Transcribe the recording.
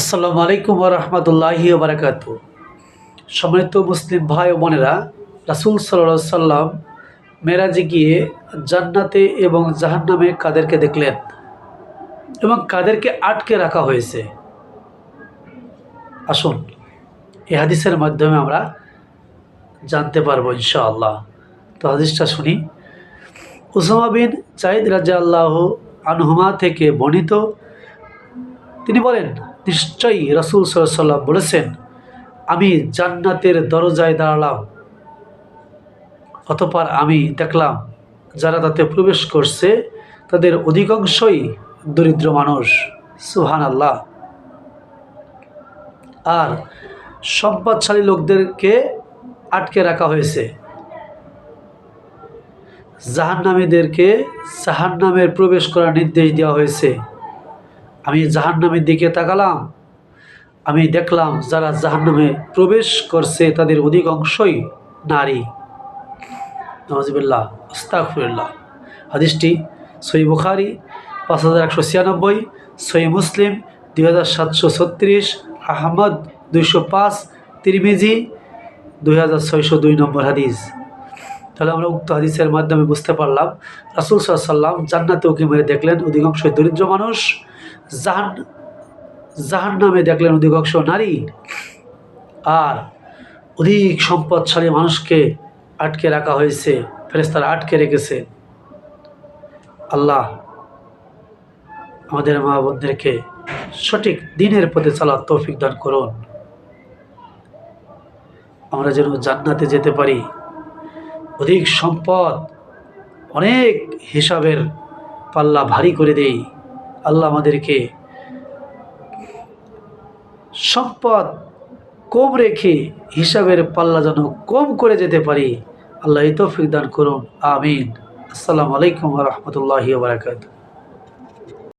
আসসালামু আলাইকুম রহমতুল্লাহি বারাকাত সম্মানিত মুসলিম ভাই ও বোনেরা, রাসুল সাল্লাহ সাল্লাম মেরাজে গিয়ে জান্নাতে এবং জাহান্নামে কাদেরকে দেখলেন এবং কাদেরকে আটকে রাখা হয়েছে। আসুন এই হাদিসের মাধ্যমে আমরা জানতে পারব ইনশাআল্লাহ। তো হাদিসটা শুনি। উসামা বিন জাহিদ রাজা আল্লাহ আনহুমা থেকে বর্ণিত। তিনি বলেন নিশ্চয়ই রসুল সাল্লাম বলেছেন, আমি জান্নাতের দরজায় দাঁড়ালাম, অতপর আমি দেখলাম যারা তাতে প্রবেশ করছে, তাদের অধিকাংশই দরিদ্র মানুষ। সুহান আল্লাহ আর সম্পদশালী লোকদেরকে আটকে রাখা হয়েছে। জাহান্নামীদেরকে জাহান্নামের প্রবেশ করার নির্দেশ দেওয়া হয়েছে। আমি জাহান্নামের দিকে তাকালাম। আমি দেখলাম যারা জাহান্নামে প্রবেশ করছে তাদের অধিকাংশই নারী। নওয়াজিবুল্লাহ আস্তাকফিরুল্লাহ হাদিসটি সই বুখারি, পাঁচ হাজার একশো ছিয়ানব্বই সই মুসলিম, দুই হাজার সাতশো ছত্রিশ, আহমদ দুইশো পাঁচ, তিরমিজি দুই হাজার ছয়শো দুই নম্বর হাদিস। তাহলে আমরা উক্ত হাদিসের মাধ্যমে বুঝতে পারলাম, রাসুল সাল্লাম জান্নাতে উকি মেরে দেখলেন অধিকাংশই দরিদ্র মানুষ। জাহান জাহান নামে দেখলেন অধিকাংশ নারী। আর অধিক সম্পদশালী মানুষকে আটকে রাখা হয়েছে ফেরেস্তারা আটকে রেখেছে। আল্লাহ আমাদের মা বোনদেরকে সঠিক দিনের পথে চলার তৌফিক দান করুন। আমরা যেন জান্নাতে যেতে পারি। অধিক সম্পদ অনেক হিসাবের পাল্লা ভারী করে দেই। আল্লাহ আমাদেরকে সম্পদ কম রেখে হিসাবের পাল্লা যেন কম করে যেতে পারি, আল্লাহ তৌফিক দান করুন, আমিন। আসসালামু আলাইকুম রহমতুল্লাহি বারাকাতু